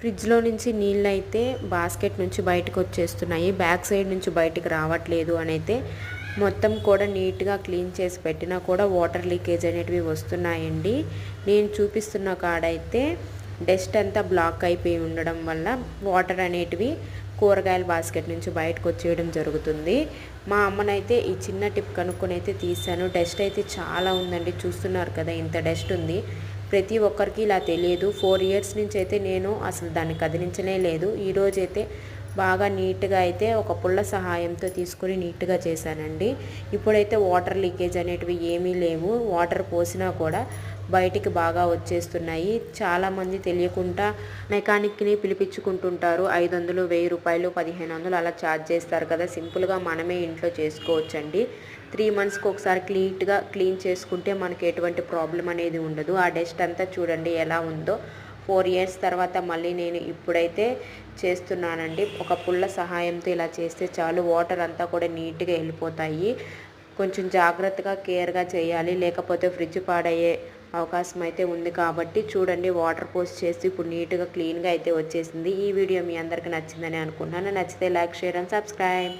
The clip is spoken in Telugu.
ఫ్రిడ్జ్లో నుంచి నీళ్ళు అయితే బాస్కెట్ నుంచి బయటకు వచ్చేస్తున్నాయి బ్యాక్ సైడ్ నుంచి బయటకు రావట్లేదు అని అయితే మొత్తం కూడా నీట్గా క్లీన్ చేసి పెట్టినా కూడా వాటర్ లీకేజ్ అనేటివి వస్తున్నాయండి. నేను చూపిస్తున్న కాడైతే డస్ట్ అంతా బ్లాక్ అయిపోయి ఉండడం వల్ల వాటర్ అనేటివి కూరగాయల బాస్కెట్ నుంచి బయటకు వచ్చేయడం జరుగుతుంది. మా అమ్మనైతే ఈ చిన్న టిప్ కనుక్కొని అయితే తీసాను డస్ట్ అయితే చాలా ఉందండి. చూస్తున్నారు కదా ఇంత డస్ట్ ఉంది. ప్రతి ఒక్కరికి ఇలా తెలియదు. ఫోర్ ఇయర్స్ నుంచి అయితే నేను అసలు దాన్ని కదిలించనే లేదు. ఈరోజైతే బాగా నీట్గా అయితే ఒక పుల్ల సహాయంతో తీసుకుని నీట్గా చేశానండి. ఇప్పుడైతే వాటర్ లీకేజ్ అనేటివి ఏమీ లేవు. వాటర్ పోసినా కూడా బయటికి బాగా వచ్చేస్తున్నాయి. చాలామంది తెలియకుండా మెకానిక్ని పిలిపించుకుంటుంటారు. ఐదు వందలు వెయ్యి రూపాయలు పదిహేను వందలు అలా ఛార్జ్ చేస్తారు కదా. సింపుల్గా మనమే ఇంట్లో చేసుకోవచ్చండి. త్రీ మంత్స్కి ఒకసారి క్లీట్గా క్లీన్ చేసుకుంటే మనకి ఎటువంటి ప్రాబ్లం అనేది ఉండదు. ఆ డస్ట్ అంతా చూడండి ఎలా ఉందో. ఫోర్ ఇయర్స్ తర్వాత మళ్ళీ నేను ఇప్పుడైతే చేస్తున్నానండి. ఒక పుల్ల సహాయంతో ఇలా చేస్తే చాలు. వాటర్ అంతా కూడా నీట్గా వెళ్ళిపోతాయి. కొంచెం జాగ్రత్తగా కేర్గా చేయాలి. లేకపోతే ఫ్రిడ్జ్ పాడయ్యే అవకాశం అయితే ఉంది కాబట్టి చూడండి. వాటర్ పోస్ట్ చేసి ఇప్పుడు నీట్గా క్లీన్గా అయితే వచ్చేసింది. ఈ వీడియో మీ అందరికీ నచ్చిందని అనుకుంటున్నాను. నచ్చితే లైక్ షేర్ అండ్ సబ్స్క్రైబ్.